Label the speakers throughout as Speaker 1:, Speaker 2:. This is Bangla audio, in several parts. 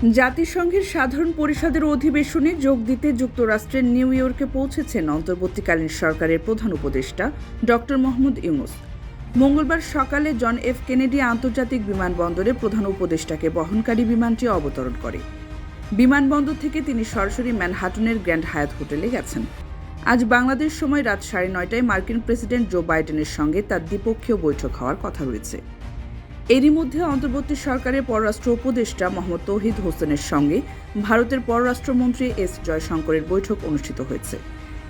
Speaker 1: জাতিসংঘের সাধারণ পরিষদের অধিবেশনে যোগ দিতে যুক্তরাষ্ট্রের নিউ ইয়র্কে পৌঁছেছেন অন্তর্বর্তীকালীন সরকারের প্রধান উপদেষ্টা ডক্টর মোহাম্মদ ইউনুস। মঙ্গলবার সকালে জন এফ কেনেডি আন্তর্জাতিক বিমানবন্দরে প্রধান উপদেষ্টাকে বহনকারী বিমানটি অবতরণ করে। বিমানবন্দর থেকে তিনি সরাসরি ম্যানহাটনের গ্র্যান্ড হায়াত হোটেলে গেছেন। আজ বাংলাদেশ সময় রাত সাড়ে নয়টায় মার্কিন প্রেসিডেন্ট জো বাইডেনের সঙ্গে তার দ্বিপক্ষীয় বৈঠক হওয়ার কথা রয়েছে। এরই মধ্যে অন্তর্বর্তী সরকারের পররাষ্ট্র উপদেষ্টা মোহাম্মদ তৌহিদ হোসেনের সঙ্গে ভারতের পররাষ্ট্রমন্ত্রী এস জয়শঙ্করের বৈঠক অনুষ্ঠিত হয়েছে।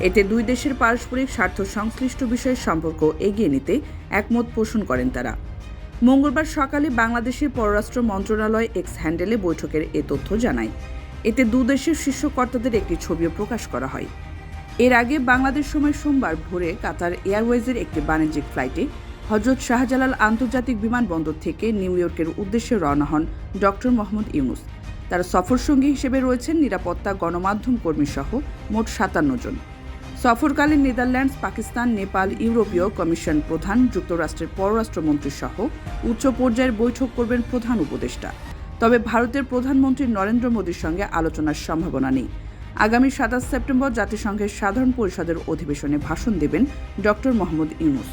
Speaker 1: এতে দুই দেশের পারস্পরিক স্বার্থ সংশ্লিষ্ট বিষয়ে সম্পর্ক এগিয়ে নিতে একমত পোষণ করেন তারা। মঙ্গলবার সকালে বাংলাদেশের পররাষ্ট্র মন্ত্রণালয় এক্স হ্যান্ডেলে বৈঠকের এ তথ্য জানায়। এতে দুদেশের শীর্ষ কর্তাদের একটি ছবিও প্রকাশ করা হয়। এর আগে বাংলাদেশ সময় সোমবার ভোরে কাতার এয়ারওয়েজের একটি বাণিজ্যিক ফ্লাইটে হজরত শাহজালাল আন্তর্জাতিক বিমানবন্দর থেকে নিউ ইয়র্কের উদ্দেশ্যে রওনা হন ডক্টর মোহাম্মদ ইউনুস। তার সফরসঙ্গী হিসেবে রয়েছেন নিরাপত্তা গণমাধ্যম কর্মী সহ মোট সাতান্ন জন। সফরকালে নেদারল্যান্ডস, পাকিস্তান, নেপাল, ইউরোপীয় কমিশন প্রধান, যুক্তরাষ্ট্রের পররাষ্ট্রমন্ত্রী সহ উচ্চ পর্যায়ের বৈঠক করবেন প্রধান উপদেষ্টা। তবে ভারতের প্রধানমন্ত্রী নরেন্দ্র মোদীর সঙ্গে আলোচনার সম্ভাবনা নেই। আগামী সাতাশ সেপ্টেম্বর জাতিসংঘের সাধারণ পরিষদের অধিবেশনে ভাষণ দেবেন ডক্টর মোহাম্মদ ইউনুস।